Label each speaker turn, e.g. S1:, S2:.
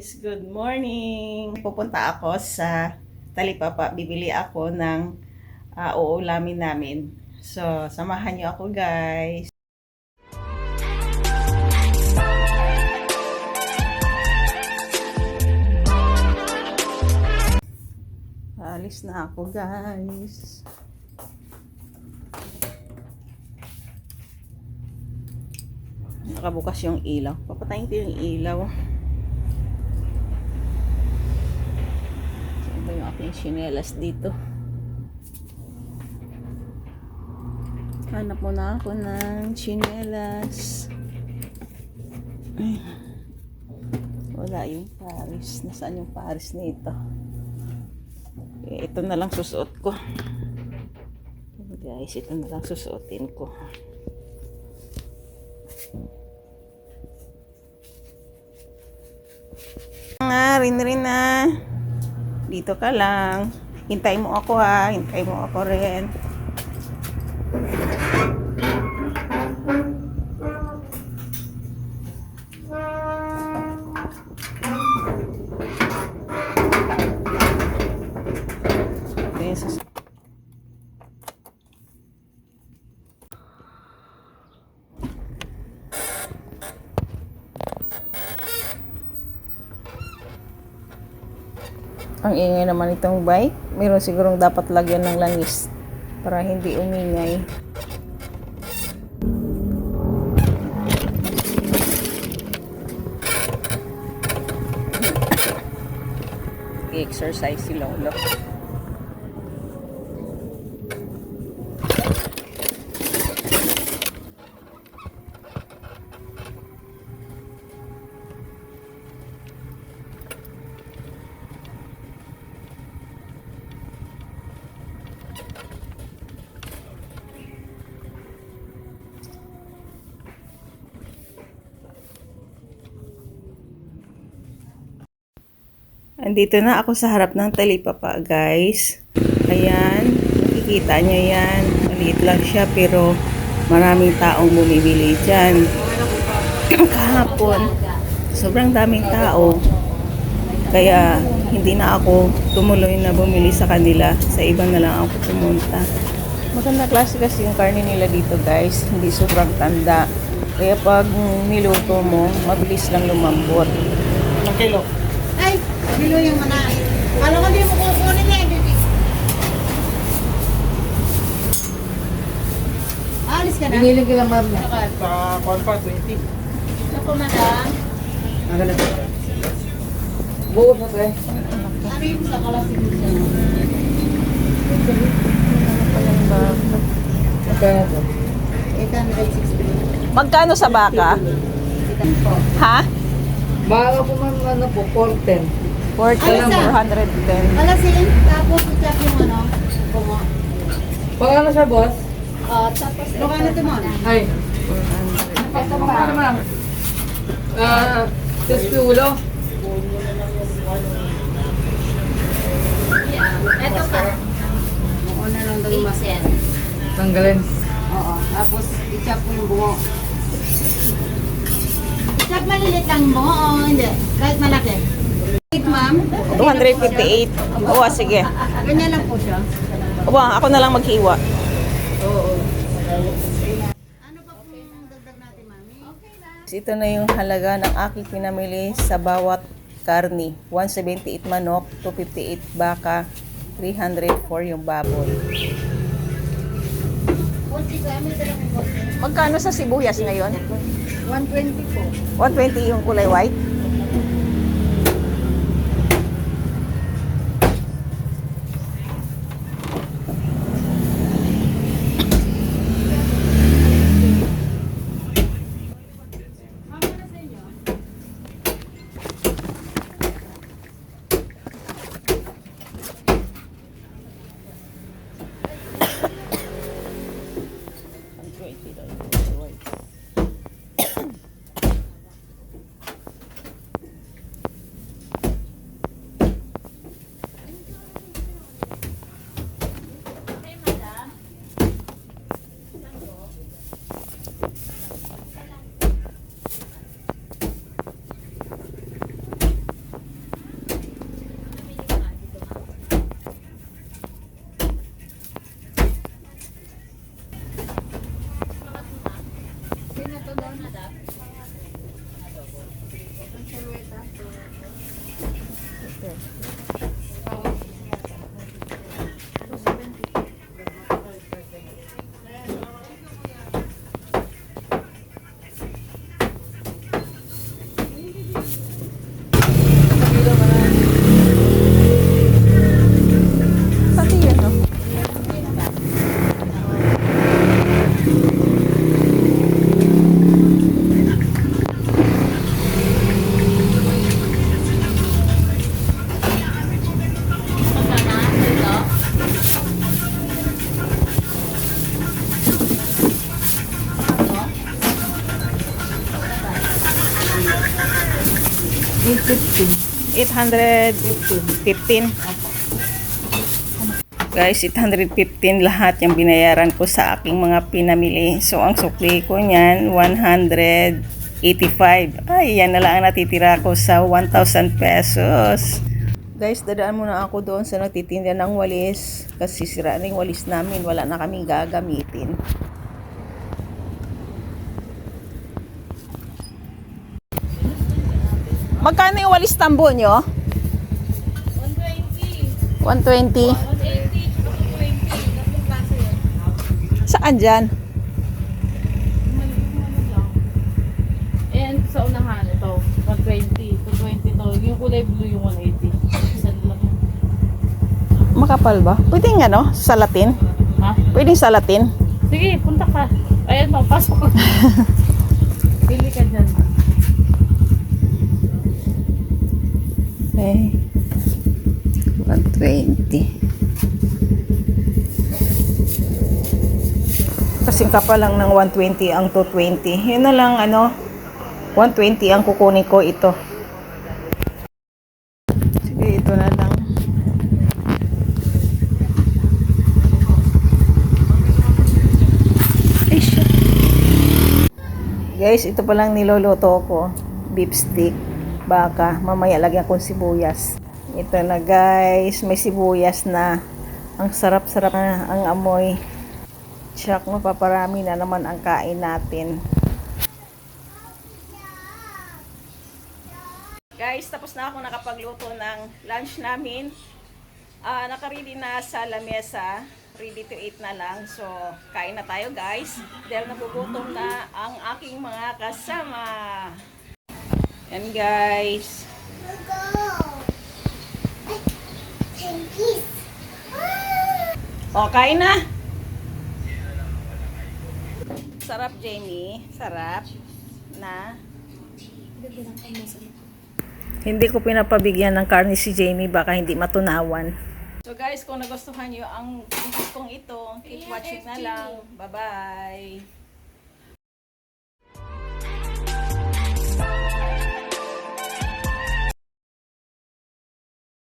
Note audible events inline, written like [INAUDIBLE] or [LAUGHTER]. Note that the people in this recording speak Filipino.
S1: guys! Good morning! Pupunta ako sa Talipapa. Bibili ako ng uh, uulamin namin. So, samahan niyo ako guys. Alis na ako guys. Nakabukas yung ilaw. Papatayin ko yung ilaw. Ba yung aking chinelas dito? Hanap mo na ako ng chinelas. Ay. Wala yung Paris. Nasaan yung Paris nito? Eh, ito na lang susuot ko. Guys, ito na lang susuotin ko. Nga, rin rin na. Dito ka lang. Hintay mo ako ha. Hintay mo ako rin. Ito yung sus- Ang ingay naman itong bike. Meron sigurong dapat lagyan ng langis para hindi umingay. [LAUGHS] exercise si Lolo. Andito na ako sa harap ng talipapa, guys. Ayan, nakikita nyo yan. Maliit lang siya, pero maraming taong bumibili dyan. Kahapon, sobrang daming tao. Kaya, hindi na ako tumuloy na bumili sa kanila. Sa iba na lang ako pumunta. Maganda klase kasi yung karne nila dito, guys. Hindi sobrang tanda. Kaya pag niluto mo, mabilis lang lumambot.
S2: Ilang kilo?
S3: Bilo yung manay. Alam ko di mo kukunin niya, baby. Alis ka na.
S2: Binili ko lang ma'am na. Sa Conpa 20.
S3: Ako, madam.
S2: Ang ganito. Buo mo tayo.
S3: Ano yung sa kalasing siya?
S2: Magkano to?
S3: 860.
S1: Magkano sa baka? Ha?
S2: Baka po ma'am ano po, 410.
S1: 40
S3: Ano sa-
S1: 410.
S3: Kalasing, tapos itlap yung ano, bungo.
S2: Pag ano siya boss?
S3: Ah, tapos, ano na ito mo?
S2: Ay. Ano ma'am? Ah, just ulo.
S3: Ito pa. Oo na lang daw yung mas.
S2: Tanggalin.
S3: Oo, tapos ichap mo yung bungo. Ichap malilit lang yung bungo o hindi? Kahit malaki. Ma'am.
S1: 258. Oo, sige.
S3: Ganyan lang po siya.
S1: Aba, ako na lang maghiwa.
S3: Oo. Ano pa po yung dagdag natin, mami? Okay lang.
S1: Ito na yung halaga ng aking pinamili sa bawat karni. 178 manok, 258 baka, 304 yung baboy. Magkano sa sibuyas ngayon?
S3: 120 po.
S1: 120 yung kulay white? 815. Guys, 815 lahat yung binayaran ko sa aking mga pinamili. So, ang sukli ko niyan, 185. Ay, yan na lang ang natitira ko sa 1,000 pesos. Guys, dadaan muna ako doon sa nagtitinda ng walis. Kasi sira na yung walis namin. Wala na kaming gagamitin. Magkano yung walis tambo nyo? 120. 120. Saan dyan?
S4: And sa unahan, ito, 120. 220 to. Yung kulay blue yung 180. Isa lang.
S1: Makapal ba? Pwede nga no? Sa Latin?
S4: Ha?
S1: Pwede sa Latin?
S4: Sige, punta ka. Ayan, papasok. [LAUGHS] Pili ka dyan.
S1: Okay. 120. Ka pa lang ng 120 ang 220. Yun na lang ano, 120 ang kukunin ko ito. Sige, ito na lang. Ay. Guys, ito pa lang niloloto ko. Beef stick, baka. Mamaya lagyan kong sibuyas. Ito na guys, may sibuyas na. Ang sarap-sarap na ang amoy. Tsak, mapaparami na naman ang kain natin. Guys, tapos na ako nakapagluto ng lunch namin. Ah, nakaready na sa lamesa. Ready to eat na lang. So, kain na tayo guys. Dahil nagugutom na ang aking mga kasama. Yan guys. O, kain na. Sarap, Jamie. Sarap. Na. Hindi ko pinapabigyan ng karne si Jamie, baka hindi matunawan. So guys, kung nagustuhan nyo ang videos kong ito, keep watching na lang. Bye-bye!